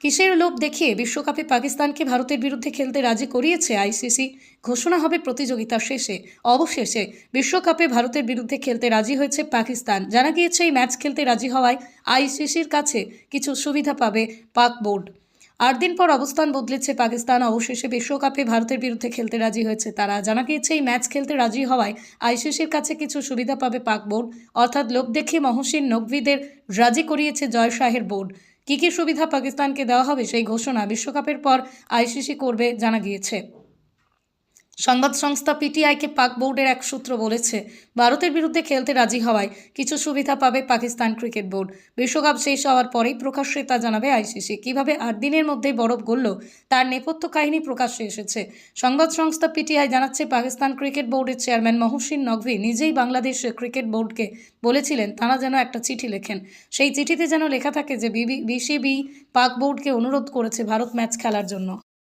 কিসের লোভ দেখিয়ে বিশ্বকাপে পাকিস্তানকে ভারতের বিরুদ্ধে খেলতে রাজি করিয়েছে আইসিসি? ঘোষণা হবে প্রতিযোগিতা শেষে। অবশেষে বিশ্বকাপে ভারতের বিরুদ্ধে খেলতে রাজি হয়েছে পাকিস্তান। জানা গিয়েছে, এই ম্যাচ খেলতে রাজি হওয়ায় আইসিসির কাছে কিছু সুবিধা পাবে পাক বোর্ড। আট দিন পর অবস্থান বদলেছে পাকিস্তান। অবশেষে বিশ্বকাপে ভারতের বিরুদ্ধে খেলতে রাজি হয়েছে তারা। জানা গিয়েছে, এই ম্যাচ খেলতে রাজি হওয়ায় আইসিসির কাছে কিছু সুবিধা পাবে পাক বোর্ড। অর্থাৎ লোক দেখে মহসিন নকভিদের রাজি করিয়েছে জয় শাহের বোর্ড। কী কী সুবিধা পাকিস্তানকে দেওয়া হবে সেই ঘোষণা বিশ্বকাপের পর আইসিসি করবে জানা গিয়েছে। সংবাদ সংস্থা পিটিআইকে পাক বোর্ডের এক সূত্র বলেছে, ভারতের বিরুদ্ধে খেলতে রাজি হওয়ায় কিছু সুবিধা পাবে পাকিস্তান ক্রিকেট বোর্ড। বিশ্বকাপ শেষ হওয়ার পরেই প্রকাশ্যে তা জানাবে আইসিসি। কীভাবে আট দিনের মধ্যেই বরফ গড়ল, তার নেপথ্য কাহিনী প্রকাশ্যে এসেছে। সংবাদ সংস্থা পিটিআই জানাচ্ছে, পাকিস্তান ক্রিকেট বোর্ডের চেয়ারম্যান মহসিন নকভি নিজেই বাংলাদেশ ক্রিকেট বোর্ডকে বলেছিলেন, তারা যেন একটা চিঠি লেখেন। সেই চিঠিতে যেন লেখা থাকে যে বিসিবি পাক বোর্ডকে অনুরোধ করেছে ভারত ম্যাচ খেলার জন্য।